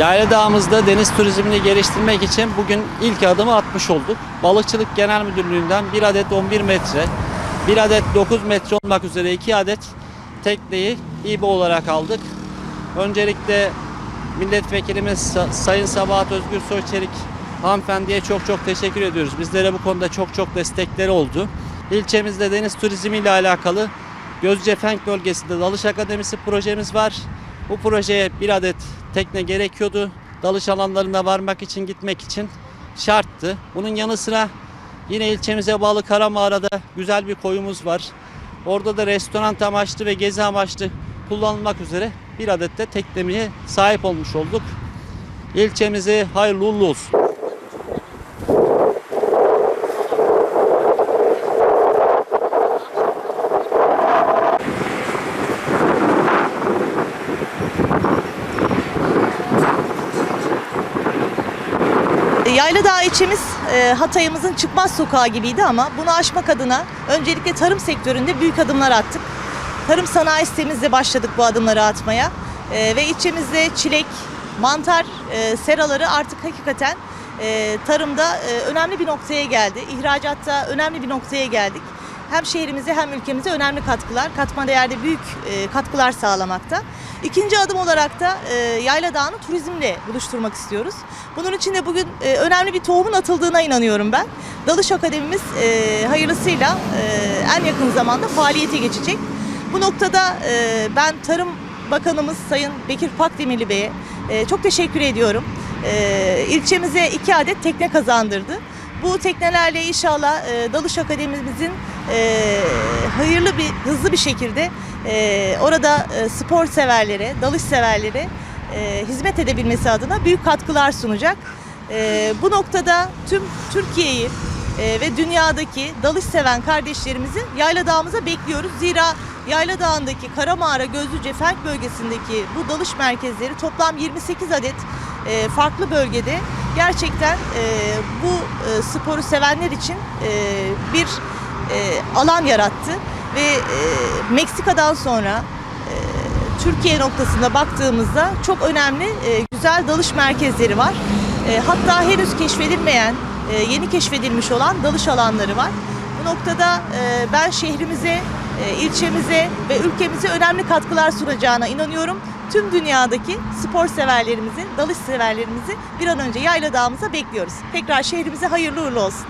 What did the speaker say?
Yayla Dağımızda deniz turizmini geliştirmek için bugün ilk adımı atmış olduk. Balıkçılık Genel Müdürlüğü'nden bir adet 11 metre, bir adet 9 metre olmak üzere iki adet tekneyi İBO olarak aldık. Öncelikle milletvekilimiz Sa- Sayın Sabahat Özgür Soyçelik hanımefendiye çok çok teşekkür ediyoruz. Bizlere bu konuda çok çok destekleri oldu. İlçemizde deniz turizmi ile alakalı Gözcefenk bölgesinde Dalış Akademisi projemiz var. Bu projeye bir adet tekne gerekiyordu. Dalış alanlarına varmak için gitmek için şarttı. Bunun yanı sıra yine ilçemize bağlı Karamağara'da güzel bir koyumuz var. Orada da restoran amaçlı ve gezi amaçlı kullanılmak üzere bir adet de teknemiye sahip olmuş olduk. İlçemize hayırlı uğurlu olsun. Yayladağ ilçemiz e, Hatay'ımızın çıkmaz sokağı gibiydi ama bunu aşmak adına öncelikle tarım sektöründe büyük adımlar attık. Tarım sanayi sitemizle başladık bu adımları atmaya. E, ve ilçemizde çilek, mantar e, seraları artık hakikaten tarımda önemli bir noktaya geldi. İhracatta önemli bir noktaya geldik. Hem şehrimize hem ülkemize önemli katkılar, katma değerde büyük katkılar sağlamakta. İkinci adım olarak da e, Yayla Dağı'nı turizmle buluşturmak istiyoruz. Bunun için de bugün e, önemli bir tohumun atıldığına inanıyorum ben. Dalış Akademimiz e, hayırlısıyla e, en yakın zamanda faaliyete geçecek. Bu noktada e, ben Tarım Bakanımız Sayın Bekir Pakdemirli Bey'e e, çok teşekkür ediyorum. E, ilçemize iki adet tekne kazandırdı. Bu teknelerle inşallah e, Dalış Akademimizin e, hayırlı bir, hızlı bir şekilde e, orada e, spor severlere, dalış severlere e, hizmet edebilmesi adına büyük katkılar sunacak. E, bu noktada tüm Türkiye'yi e, ve dünyadaki dalış seven kardeşlerimizi Yayla Dağımıza bekliyoruz. Zira Yayla Dağı'ndaki Karamağara, Gözlüce, Fenk bölgesindeki bu dalış merkezleri toplam 28 adet e, farklı bölgede gerçekten e, bu e, sporu sevenler için e, bir e, alan yarattı ve e, Meksika'dan sonra e, Türkiye noktasında baktığımızda çok önemli güzel dalış merkezleri var. Hatta henüz keşfedilmeyen, yeni keşfedilmiş olan dalış alanları var. Bu noktada ben şehrimize, ilçemize ve ülkemize önemli katkılar sunacağına inanıyorum. Tüm dünyadaki spor severlerimizi, dalış severlerimizi bir an önce Yayla Dağımıza bekliyoruz. Tekrar şehrimize hayırlı uğurlu olsun.